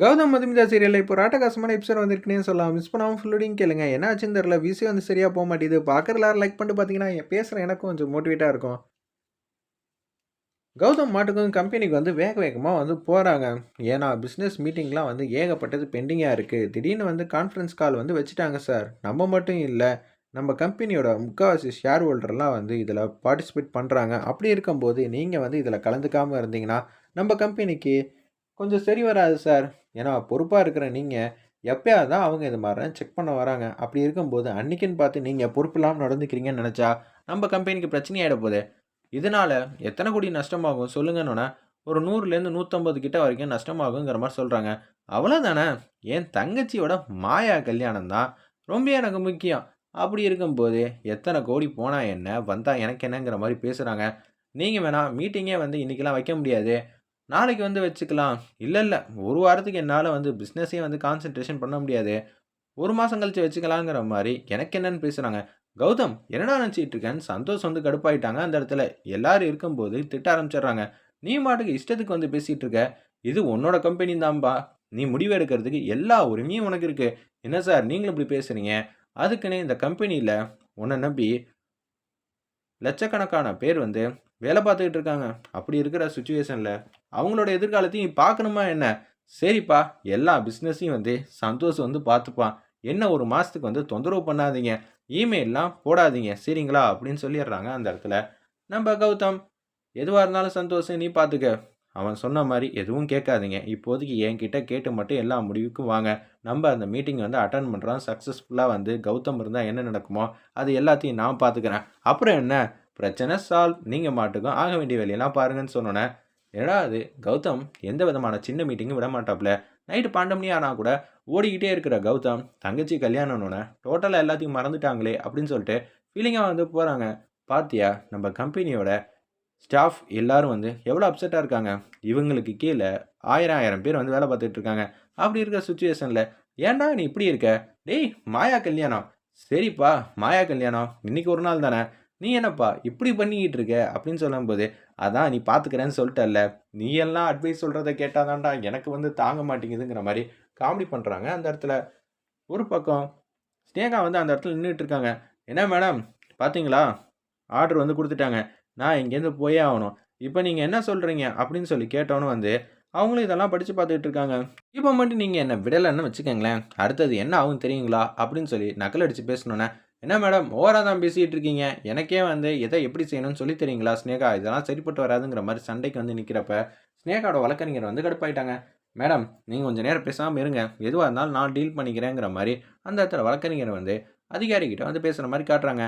கௌதம் மதுமிதா சீரியலில் இப்போ ராட்டகாசமான எபிசோட் வந்திருக்குன்னே சொல்லலாம். மிஸ் பண்ணாமல் ஃபுல்லோடையும் கேளுங்க. என்ன ஆச்சுன்னு தெரில விசி வந்து சரியாக போக மாட்டேது பார்க்குற எல்லாரும் லைக் பண்ணிட்டு பார்த்தீங்கன்னா பேசுகிற எனக்கும் கொஞ்சம் மோட்டிவேட்டாக இருக்கும். கௌதம் மாட்டுக்கும் கம்பெனிக்கு வந்து வேக வேகமாக வந்து போகிறாங்க ஏன்னா பிஸ்னஸ் மீட்டிங்லாம் வந்து ஏகப்பட்டது பெண்டிங்காக இருக்குது திடீர்னு வந்து கான்ஃபரன்ஸ் கால் வந்து வச்சுட்டாங்க சார். நம்ம மட்டும் இல்லை நம்ம கம்பெனியோட முக்கால்வாசி ஷேர் ஹோல்டர்லாம் வந்து இதில் பார்ட்டிசிபேட் பண்ணுறாங்க அப்படி இருக்கும்போது நீங்கள் வந்து இதில் கலந்துக்காமல் இருந்தீங்கன்னா நம்ம கம்பெனிக்கு கொஞ்சம் சரி வராது சார். ஏன்னா பொறுப்பாக இருக்கிற நீங்கள் எப்பயாவது தான் அவங்க இது மாதிரி செக் பண்ண வராங்க. அப்படி இருக்கும்போது அன்றைக்கின்னு பார்த்து நீங்கள் பொறுப்பு இல்லாமல் நடந்துக்கிறீங்கன்னு நினச்சா நம்ம கம்பெனிக்கு பிரச்சனையாகிட போகுது இதனால் எத்தனை கோடி நஷ்டமாகும் சொல்லுங்கன்னொன்னே ஒரு நூறுலேருந்து நூற்றம்பது கிட்ட வரைக்கும் நஷ்டமாகுங்கிற மாதிரி சொல்கிறாங்க அவ்வளோதானே என் தங்கச்சியோட மாயா கல்யாணம் தான் ரொம்ப எனக்கு முக்கியம். அப்படி இருக்கும்போது எத்தனை கோடி போனால் என்ன வந்தால் எனக்கு என்னங்கிற மாதிரி பேசுகிறாங்க நீங்கள் வேணால் மீட்டிங்கே வந்து இன்றைக்கெலாம் வைக்க முடியாது. நாளைக்கு வந்து வச்சுக்கலாம். இல்லை இல்லை. ஒரு வாரத்துக்கு என்னால் வந்து பிஸ்னஸே வந்து கான்சென்ட்ரேஷன் பண்ண முடியாது. ஒரு மாதம் கழித்து வச்சுக்கலாங்கிற மாதிரி எனக்கு என்னன்னு பேசுகிறாங்க கௌதம் என்னடா நினச்சிட்டு இருக்கேன்னு சந்தோஷ் வந்து கடுப்பாயிட்டாங்க அந்த இடத்துல. எல்லாரும் இருக்கும்போது திட்ட ஆரம்பிச்சிடுறாங்க. நீ மாட்டுக்கு இஷ்டத்துக்கு வந்து பேசிகிட்டு இருக்க. இது உன்னோட கம்பெனி தான்பா. நீ முடிவு எடுக்கிறதுக்கு எல்லா உரிமையும் உனக்கு இருக்குது என்ன சார் நீங்களும் இப்படி பேசுகிறீங்க அதுக்குன்னே இந்த கம்பெனியில் உன்னை நம்பி லட்சக்கணக்கான பேர் வந்து வேலை பார்த்துக்கிட்டு இருக்காங்க. அப்படி இருக்கிற சுச்சுவேஷனில் அவங்களோட எதிர்காலத்தையும் நீ பார்க்கணுமா என்ன? சரிப்பா எல்லா பிஸ்னஸையும் வந்து சந்தோஷம் வந்து பார்த்துப்பான். என்ன ஒரு மாதத்துக்கு வந்து தொந்தரவு பண்ணாதீங்க. இமெயிலெலாம் போடாதீங்க. சரிங்களா? அப்படின்னு சொல்லிடுறாங்க அந்த இடத்துல. நம்ம கௌதம் எதுவாக இருந்தாலும் சந்தோஷம் நீ பார்த்துக்க. அவன் சொன்ன மாதிரி எதுவும் கேட்காதீங்க. இப்போதைக்கு என்கிட்ட கேட்டு மட்டும் எல்லா முடிவுக்கும் வாங்க. நம்ம அந்த மீட்டிங் வந்து அட்டன் பண்ணுறோம் சக்ஸஸ்ஃபுல்லாக வந்து கௌதம் இருந்தால் என்ன நடக்குமோ அது எல்லாத்தையும் நான் பார்த்துக்கிறேன். அப்புறம் என்ன? பிரச்சனை சால்வ் நீங்கள் மாட்டுக்கும் ஆக வேண்டிய வேலையெல்லாம் பாருங்கன்னு சொன்னோன்னே என்னடா அது கௌதம் எந்த விதமான சின்ன மீட்டிங்கும் விட மாட்டாப்புல நைட்டு பன்னெண்டு மணி ஆனால் கூட ஓடிக்கிட்டே இருக்கிற கௌதம் தங்கச்சி கல்யாணம்னு டோட்டலாக எல்லாத்தையும் மறந்துட்டாங்களே அப்படின்னு சொல்லிட்டு ஃபீலிங்காக வந்து போகிறாங்க பாத்தியா? நம்ம கம்பெனியோட ஸ்டாஃப் எல்லாரும் வந்து எவ்வளோ அப்செட்டாக இருக்காங்க? இவங்களுக்கு கீழே ஆயிரம் ஆயிரம் பேர் வந்து வேலை பார்த்துட்டு இருக்காங்க. அப்படி இருக்கிற சுச்சுவேஷனில் ஏன்டா நீ இப்படி இருக்க? டேய் மாயா கல்யாணம். சரிப்பா மாயா கல்யாணம். இன்னைக்கு ஒரு நாள் தானே? நீ என்னப்பா இப்படி பண்ணிக்கிட்டு இருக்க? அப்படின்னு சொல்லும்போது அதான் நீ பார்த்துக்கிறேன்னு சொல்லிட்டல்ல. நீ எல்லாம் அட்வைஸ் சொல்கிறத கேட்டாதான்டா எனக்கு வந்து தாங்க மாட்டேங்குதுங்கிற மாதிரி காமெடி பண்ணுறாங்க அந்த இடத்துல. ஒரு பக்கம் ஸ்னேகா வந்து அந்த இடத்துல நின்றுட்டு இருக்காங்க. என்ன மேடம்? பார்த்தீங்களா? ஆர்டர் வந்து கொடுத்துட்டாங்க. நான் இங்கேருந்து போயே ஆகணும். இப்போ நீங்கள் என்ன சொல்கிறீங்க அப்படின்னு சொல்லி கேட்டோன்னு வந்து அவங்களும் இதெல்லாம் படித்து பார்த்துக்கிட்டு இருக்காங்க. இப்போ மட்டும் நீங்கள் என்ன விடலைன்னு வச்சுக்கோங்களேன். அடுத்தது என்ன ஆகும் தெரியுங்களா? அப்படின்னு சொல்லி நக்கல் அடித்து பேசணுன்னே என்ன மேடம் ஓவராக தான் பேசிகிட்டு இருக்கீங்க? எனக்கே வந்து எதை எப்படி செய்யணும்னு சொல்லி தெரியுங்களா ஸ்னேகா? இதெல்லாம் சரிப்பட்டு வராதுங்கிற மாதிரி சண்டைக்கு வந்து நிற்கிறப்ப ஸ்னேகாவோட வழக்கறிஞர் வந்து கடுப்பாயிட்டாங்க. மேடம் நீங்கள் கொஞ்சம் நேரம் பேசாமல் இருங்க. எதுவாக இருந்தாலும் நான் டீல் பண்ணிக்கிறேங்கிற மாதிரி அந்த இடத்துல வழக்கறிஞர் வந்து அதிகாரிகிட்ட வந்து பேசுகிற மாதிரி காட்டுறாங்க.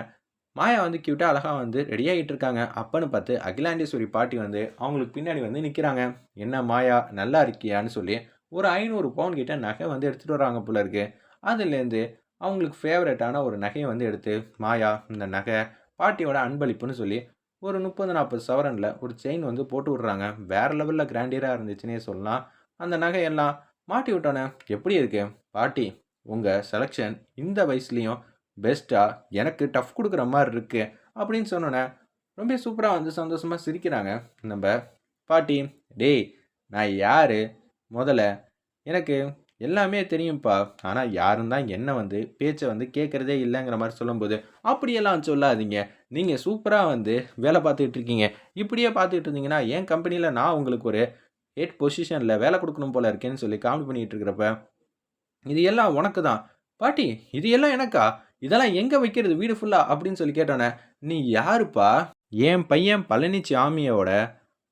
மாயா வந்து க்யூட்டாக அழகாக வந்து ரெடி ஆகிட்டு இருக்காங்க. அப்பன்னு பார்த்து அகிலாண்டேஸ்வரி பாட்டி வந்து அவங்களுக்கு பின்னாடி வந்து நிற்கிறாங்க என்ன மாயா நல்லா இருக்கியான்னு சொல்லி ஒரு ஐநூறு பவுன் கிட்ட நகை வந்து எடுத்துகிட்டு வராங்க போல இருக்கு. அதுலேருந்து அவங்களுக்கு ஃபேவரட்டான ஒரு நகையை வந்து எடுத்து மாயா இந்த நகை பாட்டியோட அன்பளிப்புன்னு சொல்லி ஒரு முப்பது நாற்பது சவரனில் ஒரு செயின் வந்து போட்டு விட்றாங்க. வேற லெவலில் கிராண்டியராக இருந்துச்சுன்னே சொல்லலாம். அந்த நகையெல்லாம் மாட்டி விட்டோன்னே எப்படி இருக்கு? பாட்டி உங்கள் செலெக்ஷன் இந்த வயசுலேயும் பெஸ்ட்டாக எனக்கு டஃப் கொடுக்குற மாதிரி இருக்கு அப்படின்னு சொன்னோன்னே ரொம்ப சூப்பராக வந்து சந்தோஷமாக சிரிக்கிறாங்க. நம்ம பாட்டி டேய் நான் யார்? முதல்ல எனக்கு எல்லாமே தெரியும்ப்பா. ஆனால் யாரும் தான் என்ன வந்து பேச்சை வந்து கேட்குறதே இல்லைங்கிற மாதிரி சொல்லும்போது அப்படியெல்லாம் சொல்லாதீங்க. நீங்கள் சூப்பராக வந்து வேலை பார்த்துட்டு இருக்கீங்க. இப்படியே பார்த்துட்டு இருந்தீங்கன்னா என் கம்பெனியில் நான் உங்களுக்கு ஒரு எயிட் பொசிஷனில் வேலை கொடுக்கணும் போல இருக்கேன்னு சொல்லி காமெடி பண்ணிகிட்டு இருக்கிறப்ப இது எல்லாம் உனக்கு தான் பாட்டி இது எல்லாம் எனக்கா? இதெல்லாம் எங்கே வைக்கிறது? வீடு ஃபுல்லாக அப்படின்னு சொல்லி கேட்டோன்னே நீ யாருப்பா? என் பையன் பழனிச்சாமியோட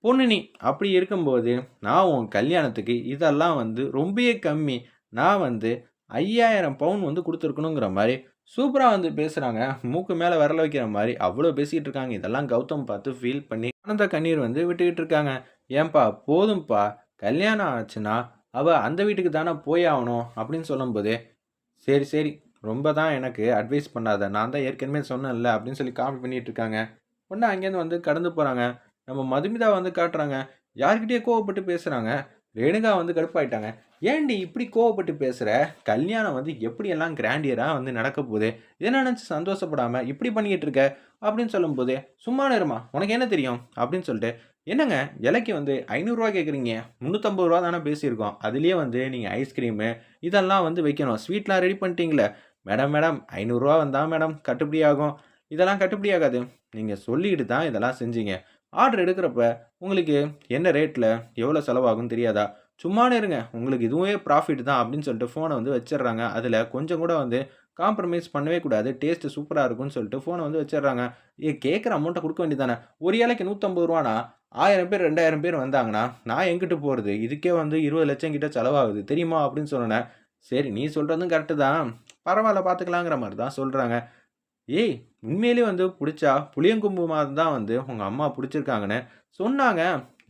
பொண்ணு நீ. அப்படி இருக்கும்போது நான் உன் கல்யாணத்துக்கு இதெல்லாம் வந்து ரொம்பவே கம்மி. நான் வந்து ஐயாயிரம் பவுன் வந்து கொடுத்துருக்கணுங்கிற மாதிரி சூப்பராக வந்து பேசுகிறாங்க மூக்கு மேலே விரல வைக்கிற மாதிரி அவ்வளோ பேசிக்கிட்டு இருக்காங்க. இதெல்லாம் கௌதம் பார்த்து ஃபீல் பண்ணி ஆனந்த கண்ணீர் வந்து விட்டுக்கிட்டு இருக்காங்க. ஏன்பா போதும்ப்பா கல்யாணம் ஆச்சுன்னா அவள் அந்த வீட்டுக்கு தானே போய் ஆகணும்? அப்படின்னு சொல்லும்போது சரி சரி. ரொம்ப தான் எனக்கு அட்வைஸ் பண்ணாத. நான் தான் ஏற்கனவே சொன்னேன்ல அப்படின்னு சொல்லி காமெடி பண்ணிட்டு இருக்காங்க. ஒன்று அங்கேருந்து வந்து கடந்து போகிறாங்க நம்ம மதுமிதா வந்து காட்டுறாங்க. யார்கிட்டயே கோவப்பட்டு பேசுகிறாங்க ரேணுகா வந்து கடுப்பாயிட்டாங்க. ஏன்டி இப்படி கோவப்பட்டு பேசுகிற கல்யாணம் வந்து எப்படியெல்லாம் கிராண்டியராக வந்து நடக்க போகுது? இதை நினச்சி சந்தோஷப்படாமல் இப்படி பண்ணிக்கிட்டு இருக்க? அப்படின்னு சொல்லும்போது சும்மா நேரமா உனக்கு என்ன தெரியும்? அப்படின்னு சொல்லிட்டு என்னங்க இலைக்கு வந்து ஐநூறுரூவா கேட்குறீங்க முந்நூற்றம்பது ரூபா தானே பேசியிருக்கோம். அதுலேயே வந்து நீங்கள் ஐஸ்கிரீமு இதெல்லாம் வந்து வைக்கணும். ஸ்வீட்லாம் ரெடி பண்ணிட்டீங்களே. மேடம் மேடம் ஐநூறுரூவா வந்தால் மேடம் கட்டுப்படி ஆகும். இதெல்லாம் கட்டுப்படி ஆகாது. நீங்கள் சொல்லிக்கிட்டு தான் இதெல்லாம் செஞ்சீங்க. ஆர்டர் எடுக்கிறப்ப உங்களுக்கு என்ன ரேட்டில் எவ்வளோ செலவாகும் தெரியாதா? சும்மானே இருங்க. உங்களுக்கு இதுவே ப்ராஃபிட் தான் அப்படின்னு சொல்லிட்டு ஃபோனை வந்து வச்சிடுறாங்க. அதில் கொஞ்சம் கூட வந்து காம்ப்ரமைஸ் பண்ணவே கூடாது. டேஸ்ட்டு சூப்பராக இருக்கும்னு சொல்லிட்டு ஃபோனை வந்து வச்சிடுறாங்க. ஏ கேட்குற அமௌண்ட்டை கொடுக்க வேண்டியதானே ஒரு ஏழைக்கு நூற்றம்பது ரூபானா? ஆயிரம் பேர் ரெண்டாயிரம் பேர் வந்தாங்கன்னா நான் எங்கிட்டு போகிறது இதுக்கே வந்து இருபது லட்சம் கிட்ட செலவாகுது. தெரியுமா அப்படின்னு சொன்னேன் சரி நீ சொல்கிறதும் கரெக்டு தான். பரவாயில்ல பார்த்துக்கலாங்கிற மாதிரி தான் சொல்கிறாங்க ஏய் உண்மையிலேயே வந்து பிடிச்சா புளியங்கும்பு மாதிரி தான் வந்து உங்கள் அம்மா பிடிச்சிருக்காங்கன்னு சொன்னாங்க.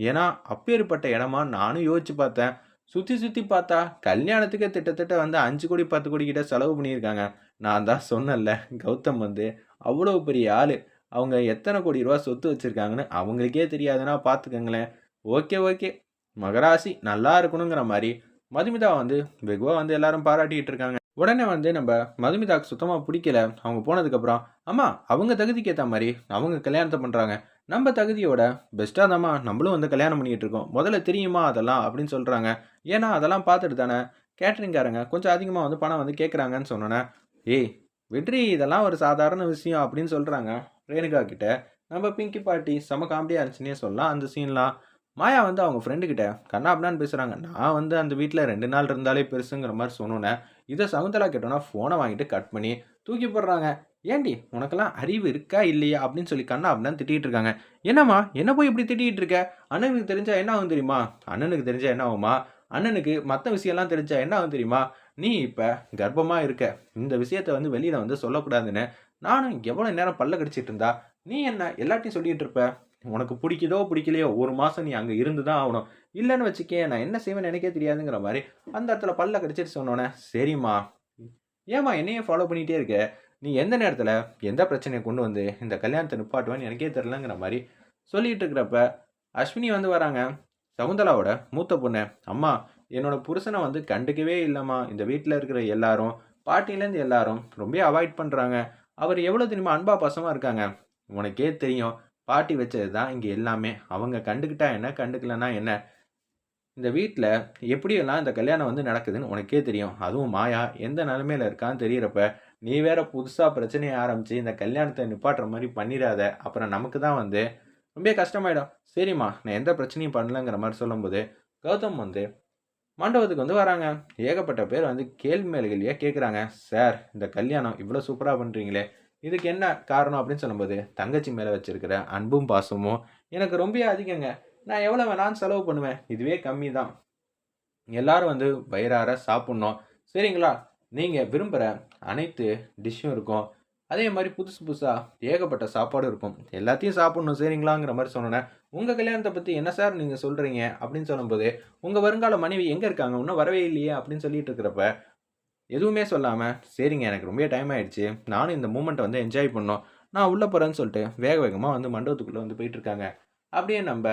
ஏன்னா அப்பேற்பட்ட இடமா நானும் யோசிச்சு பார்த்தேன். சுற்றி சுற்றி பார்த்தா கல்யாணத்துக்கே திட்டத்தட்ட வந்து அஞ்சு கோடி பத்து கோடி கிட்ட செலவு பண்ணியிருக்காங்க. நான் தான் சொன்னேன்ல கௌதம் வந்து அவ்வளோ பெரிய ஆள். அவங்க எத்தனை கோடி ரூபா சொத்து வச்சுருக்காங்கன்னு அவங்களுக்கே தெரியாதுன்னா பார்த்துக்கங்களேன் ஓகே ஓகே. மகராசி நல்லா இருக்கணுங்கிற மாதிரி மதுமிதா வந்து வெகுவாக வந்து எல்லாரும் பாராட்டிக்கிட்டு இருக்காங்க. உடனே வந்து நம்ம மதுமிதாக்கு சுத்தமாக பிடிக்கல. அவங்க போனதுக்கப்புறம் அம்மா அவங்க தகுதிக்கு ஏற்ற மாதிரி அவங்க கல்யாணத்தை பண்ணுறாங்க நம்ம தகுதியோட பெஸ்ட்டாக தாம்மா நம்மளும் வந்து கல்யாணம் பண்ணிக்கிட்டு இருக்கோம். முதல்ல தெரியுமா அதெல்லாம்? அப்படின்னு சொல்கிறாங்க ஏன்னா அதெல்லாம் பார்த்துட்டு தானே கேட்டரிங்காரங்க கொஞ்சம் அதிகமாக வந்து பணம் வந்து கேட்குறாங்கன்னு சொன்னோன்னே ஏய் வெற்றி இதெல்லாம் ஒரு சாதாரண விஷயம் அப்படின்னு சொல்கிறாங்க ரேணுகா கிட்ட. நம்ம பிங்கி பாட்டி செம காமெடியாக இருந்துச்சுன்னே சொல்லலாம். அந்த சீன்லாம் மாயா வந்து அவங்க ஃப்ரெண்டு கண்ணா கண்ணாப்னான்னு பேசுகிறாங்க நான் வந்து அந்த வீட்டில் ரெண்டு நாள் இருந்தாலே பெருசுங்கிற மாதிரி சொன்னோன்னே இதை சகுந்தலா கேட்டோன்னா ஃபோனை வாங்கிட்டு கட் பண்ணி தூக்கி போடுறாங்க. ஏண்டி உனக்கெல்லாம் அறிவு இருக்கா இல்லையா? அப்படின்னு சொல்லி கண்ணா அப்படின்னு திட்டிகிட்டு இருக்காங்க. என்னம்மா என்ன போய் இப்படி திட்டிகிட்டு இருக்க? அண்ணனுக்கு தெரிஞ்சால் என்ன ஆகும் தெரியுமா? அண்ணனுக்கு தெரிஞ்சால் என்ன ஆகுமா? அண்ணனுக்கு மற்ற விஷயம்லாம் தெரிஞ்சா என்ன ஆகும் தெரியுமா? நீ இப்போ கர்ப்பமாக இருக்க. இந்த விஷயத்த வந்து வெளியில் வந்து சொல்லக்கூடாதுன்னு நானும் எவ்வளோ நேரம் பல்ல கடிச்சிட்டு இருந்தா நீ என்ன எல்லாத்தையும் சொல்லிகிட்டு இருப்ப? உனக்கு பிடிக்குதோ பிடிக்கலையோ ஒரு மாதம் நீ அங்கே இருந்து தான் ஆகணும். இல்லைன்னு வச்சுக்கே நான் என்ன செய்வேன்னு எனக்கே தெரியாதுங்கிற மாதிரி அந்த இடத்துல பல்ல கடிச்சிட்டு சொன்னோன்னே சரிம்மா ஏம்மா என்னையே ஃபாலோ பண்ணிகிட்டே இருக்க? நீ எந்த நேரத்தில் எந்த பிரச்சனையை கொண்டு வந்து இந்த கல்யாணத்தை நிப்பாட்டுவேன்னு எனக்கே தெரிலங்கிற மாதிரி சொல்லிகிட்டு இருக்கிறப்ப அஸ்வினி வந்து வராங்க. சகுந்தலாவோட மூத்த பொண்ணு அம்மா என்னோட புருஷனை வந்து கண்டுக்கவே இல்லைம்மா. இந்த வீட்டில் இருக்கிற எல்லாரும் பாட்டிலேருந்து எல்லாரும் ரொம்ப அவாய்ட் பண்ணுறாங்க அவர் எவ்வளோ தெரியுமா அன்பா பாசமாக இருக்காங்க. உனக்கே தெரியும். பாட்டி வச்சது தான் இங்கே எல்லாமே. அவங்க கண்டுக்கிட்டா என்ன கண்டுக்கலன்னா என்ன? இந்த வீட்டில் எப்படியெல்லாம் இந்த கல்யாணம் வந்து நடக்குதுன்னு உனக்கே தெரியும். அதுவும் மாயா எந்த நிலமையில இருக்கான்னு தெரியறப்ப நீ வேற புதுசாக பிரச்சனையை ஆரம்பித்து இந்த கல்யாணத்தை நிப்பாட்டுற மாதிரி பண்ணிடாத. அப்புறம் நமக்கு தான் வந்து ரொம்ப கஷ்டமாயிடும். சரிம்மா நான் எந்த பிரச்சனையும் பண்ணலங்கிற மாதிரி சொல்லும்போது கௌதம் வந்து மண்டபத்துக்கு வந்து வராங்க. ஏகப்பட்ட பேர் வந்து கேள்வி மேல்களையே கேட்குறாங்க சார் இந்த கல்யாணம் இவ்வளோ சூப்பராக பண்ணுறீங்களே இதுக்கு என்ன காரணம் அப்படின்னு சொல்லும்போது தங்கச்சி மேலே வச்சிருக்கிற அன்பும் பாசமும் எனக்கு ரொம்ப அதிகங்க. நான் எவ்வளோ வேணாலும் செலவு பண்ணுவேன். இதுவே கம்மி தான் எல்லாரும் வந்து வயிறார சாப்பிட்ணும். சரிங்களா? நீங்கள் விரும்புகிற அனைத்து டிஷ்ஷும் இருக்கும். அதே மாதிரி புதுசு புதுசாக ஏகப்பட்ட சாப்பாடும் இருக்கும். எல்லாத்தையும் சாப்பிட்ணும் சரிங்களாங்கிற மாதிரி சொன்னேன் உங்கள் கல்யாணத்தை பற்றி என்ன சார் நீங்கள் சொல்கிறீங்க அப்படின்னு சொல்லும்போது உங்கள் வருங்கால மனைவி எங்கே இருக்காங்க? இன்னும் வரவே இல்லையே அப்படின்னு சொல்லிட்டு இருக்கிறப்ப எதுவுமே சொல்லாமல் சரிங்க எனக்கு ரொம்ப டைம் ஆகிடுச்சு நானும் இந்த மூமெண்ட்டை வந்து என்ஜாய் பண்ணோம். நான் உள்ளே போகிறேன்னு சொல்லிட்டு வேக வேகமாக வந்து மண்டபத்துக்குள்ளே வந்து போயிட்டுருக்காங்க அப்படியே நம்ம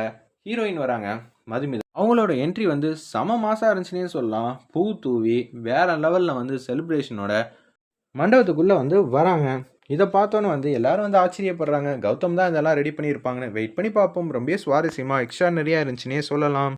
ஹீரோயின் வராங்க மதுமிதா. அவங்களோட என்ட்ரி வந்து செம மாதம் இருந்துச்சுன்னே சொல்லலாம். பூ தூவி வேறு லெவலில் வந்து செலிப்ரேஷனோட மண்டபத்துக்குள்ளே வந்து வராங்க. இதை பார்த்தோன்னே வந்து எல்லாரும் வந்து ஆச்சரியப்படுறாங்க. கௌதம் தான் இதெல்லாம் ரெடி பண்ணியிருப்பாங்கன்னு. வெயிட் பண்ணி பார்ப்போம். ரொம்ப சுவாரஸ்யமாக எக்ஸ்ட்ரானரியாக இருந்துச்சுன்னே சொல்லலாம்.